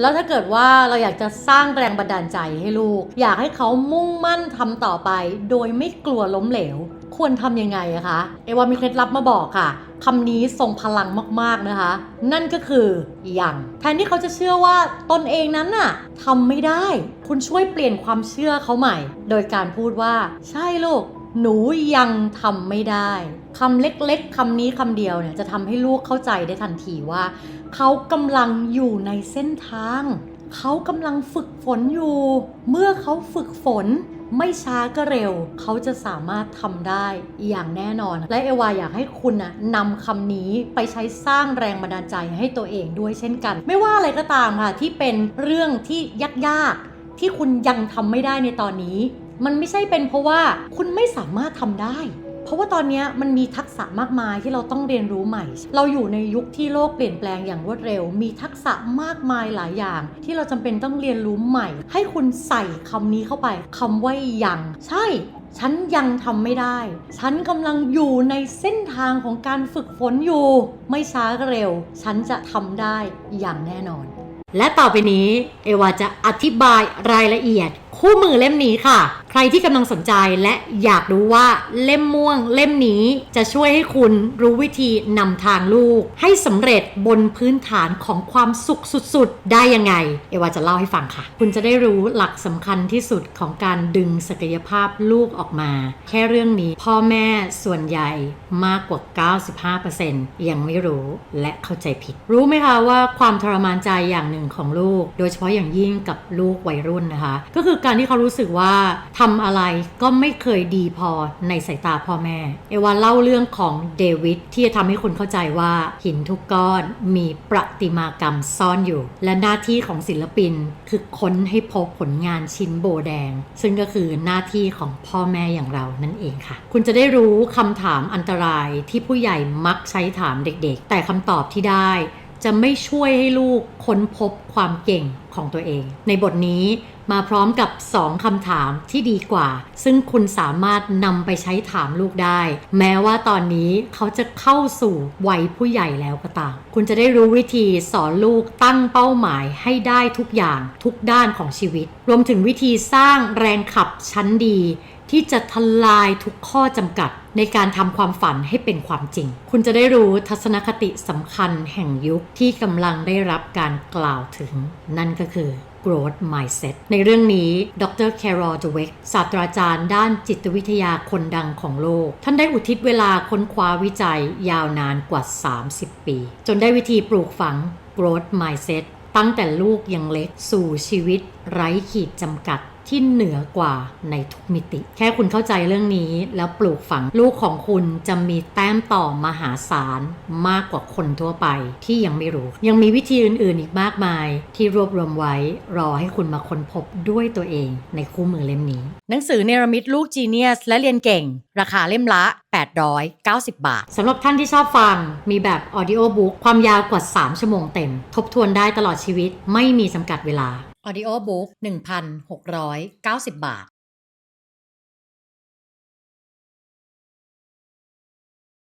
แล้วถ้าเกิดว่าเราอยากจะสร้างแรงบันดาลใจให้ลูก อยากให้เขามุ่งมั่นทำต่อไป โดยไม่กลัวล้มเหลว ควรทำยังไงอะคะ เอวามีเคล็ดลับมาบอกค่ะคำนี้ทรงพลังมากๆนะคะ นั่นก็คือยังแทนที่เขาจะเชื่อว่าตนเองนั้นน่ะทำไม่ได้ คุณช่วยเปลี่ยนความเชื่อเขาใหม่ โดยการพูดว่า ใช่ลูก หนูยังทำไม่ได้คำเล็กๆคำนี้คำเดียวเนี่ยจะทำให้ลูกเข้าใจได้ทันทีว่า เขากำลังอยู่ในเส้นทาง เขากำลังฝึกฝนอยู่ เมื่อเขาฝึกฝนไม่ช้าก็เร็ว เขาจะสามารถทำได้อย่างแน่นอน และเอวาอยากให้คุณนะนำคำนี้ไปใช้สร้างแรงบันดาลใจให้ตัวเองด้วยเช่นกัน ไม่ว่าอะไรก็ตามค่ะที่เป็นเรื่องที่ยากๆที่คุณยังทำไม่ได้ในตอนนี้ มันไม่ใช่เป็นเพราะว่าคุณไม่สามารถทำได้ เพราะว่าตอนนี้มันมีทักษะมากมายที่เราต้องเรียนรู้ใหม่ เราอยู่ในยุคที่โลกเปลี่ยนแปลงอย่างรวดเร็ว มีทักษะมากมายหลายอย่าง ที่เราจำเป็นต้องเรียนรู้ใหม่ ให้คุณใส่คำนี้เข้าไปคำว่ายัง ใช่ฉันยังทำไม่ได้ ฉันกำลังอยู่ในเส้นทางของการฝึกฝนอยู่ ไม่ช้าก็เร็ว ฉันจะทำได้อย่างแน่นอน และต่อไปนี้ เอวาจะอธิบายรายละเอียด คู่มือเล่มนี้ค่ะใครที่กำลังสนใจและอยากรู้ว่าเล่มม่วงเล่มนี้จะช่วยให้คุณรู้วิธีนำทางลูก ให้สำเร็จบนพื้นฐานของความสุขสุดๆ ได้ยังไง เอวาจะเล่าให้ฟังค่ะ คุณจะได้รู้หลักสำคัญที่สุดของการดึงศักยภาพลูกออกมา แค่เรื่องนี้พ่อแม่ส่วนใหญ่มากกว่า 95%ยังไม่รู้และเข้าใจผิด รู้ไหมคะว่าความทรมานใจอย่างหนึ่งของลูก โดยเฉพาะอย่างยิ่งกับลูกวัยรุ่นนะคะ ก็คือการที่เขารู้สึกว่าทำอะไรก็ไม่เคยดีพอในสายตาพ่อแม่ เอวาเล่าเรื่องของเดวิดที่จะทำให้คุณเข้าใจว่าหินทุกก้อนมีประติมากรรมซ่อนอยู่ และหน้าที่ของศิลปินคือค้นให้พบผลงานชิ้นโบแดง ซึ่งก็คือหน้าที่ของพ่อแม่อย่างเรานั่นเองค่ะ คุณจะได้รู้คำถามอันตรายที่ผู้ใหญ่มักใช้ถามเด็กๆ แต่คำตอบที่ได้ จะไม่ช่วยให้ลูกค้นพบความเก่งของตัวเอง ในบทนี้มาพร้อมกับ 2คำถามที่ดีกว่า ซึ่งคุณสามารถนำไปใช้ถามลูกได้ แม้ว่าตอนนี้เขาจะเข้าสู่วัยผู้ใหญ่แล้วก็ตาม คุณจะได้รู้วิธีสอนลูกตั้งเป้าหมายให้ได้ทุกอย่างทุกด้านของชีวิต รวมถึงวิธีสร้างแรงขับชั้นดี ที่จะทลายทุกข้อจำกัดในการทำความฝันให้เป็นความจริง คุณจะได้รู้ทัศนคติสำคัญแห่งยุคที่กำลังได้รับการกล่าวถึง นั่นก็คือ growth mindset ในเรื่องนี้ ดร Carol Dweck ศาสตราจารย์ด้านจิตวิทยาคนดังของโลก ท่านได้อุทิศเวลาค้นคว้าวิจัยยาวนานกว่า 30 ปี จนได้วิธีปลูกฝัง growth mindset ตั้งแต่ลูกยังเล็กสู่ชีวิตไร้ขีดจำกัด ที่เหนือกว่าในทุกมิติ แค่คุณเข้าใจเรื่องนี้แล้วปลูกฝังลูกของคุณจะมีแต้มต่อมหาศาลมากกว่าคนทั่วไปที่ยังไม่รู้ ยังมีวิธีอื่นๆ อีกมากมาย ที่รวบรวมไว้รอให้คุณมาค้นพบด้วยตัวเองในคู่มือเล่มนี้ หนังสือเนรมิตลูกจีเนียสและเรียนเก่ง ราคาเล่มละ 890 บาทสำหรับท่านที่ชอบฟังมีแบบออดิโอบุ๊กความยาวกว่า 3 ชั่วโมงเต็ม ทบทวนได้ตลอดชีวิตไม่มีจำกัดเวลา Audio Book 1,690 บาท